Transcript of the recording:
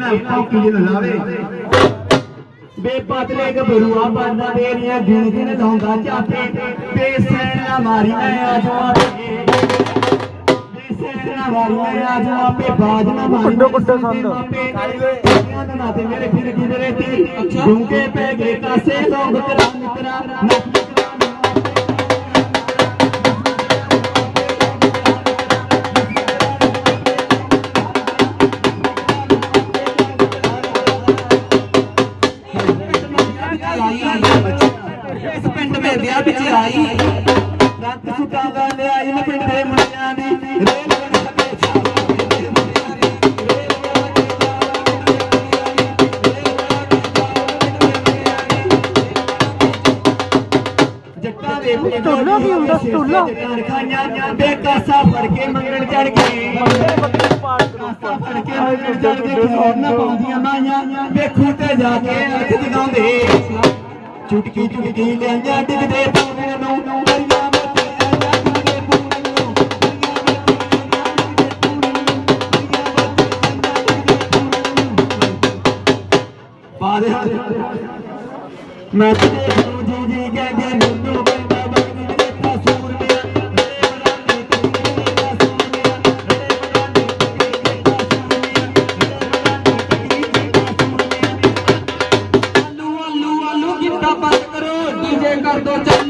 ਭੌਂਕੀ ਜਿਹੀ ਨਾ ਲਾਵੇ। ਬੇਪਤਲੇ ਗਬਰੂਆ ਬੰਦਾ ਤੇਰੀਆਂ ਗਿਣ ਗਿਣ ਲਾਉਂਦਾ ਚਾਪੇ ਬੇਸੈਣ ਨਾ ਮਾਰੀ ਮੈਂ ਆ ਜਾਵਾਂ ਬੇਸੈਣ ਨਾ ਮਾਰੀ ਮੈਂ ਆ ਜਾਵਾਂ ਪੇ ਬਾਜ ਨਾ ਮਾਰੀ ਵੱਡੇ ਵੱਡੇ ਸੰਦ। ਕਾਲੀਆਂ ਨਾ ਤੇ ਮੇਰੇ ਫਿਰ ਗਿਦਰੇ ਤੇ। ਡੂੰਕੇ ਪੈ ਗਏ ਕਾਸੇ ਲੋਗ ਤੇਰਾ ਮਿੱਤਰਾ। ਇਸ ਪਿੰਡ ਮੇ ਵਿਆਹ ਵਿੱਚ ਆਈ। ਰੱਤ ਸੁੱਟਾਂ ਦਾ ਲਿਆਈ ਮੈਂ ਪਿੰਡ ਦੇ ਮੁੰਡਿਆਂ ਦੀ ਰੇਲ ਦੇ ਸਟੋਲਾ ਕੀ ਹੁੰਦਾ, ਸਟੋਲਾ? ਖਾਈਆਂ ਬੇਕਾਸਾ ਫੜ ਕੇ ਮੰਗਣ ਚੜ ਕੇ ਕਾਸਾ ਫੜ ਕੇ ਮੰਗਣ ਚੜ ਕੇ ਖੋਰ ਨਾ ਪਾਉਂਦੀਆਂ ਮਾਈਆਂ। ਵੇਖੂ ਤੇ ਜਾ ਕੇ ਅੱਖ ਜਗਾਉਂਦੇ ਚੁਟਕੀ ਚੁਟਕੀ ਲੈਂਦਾ ਡਿੱਗਦੇ ਪੂਰੇ ਨੂੰ ਦਰਿਆ ਮੱਥੇ ਜਾਂਦੇ ਨੂੰ ਜੀ ਜੀ ਗੈ ਗੈ ਤੇਰੀ ਦਾ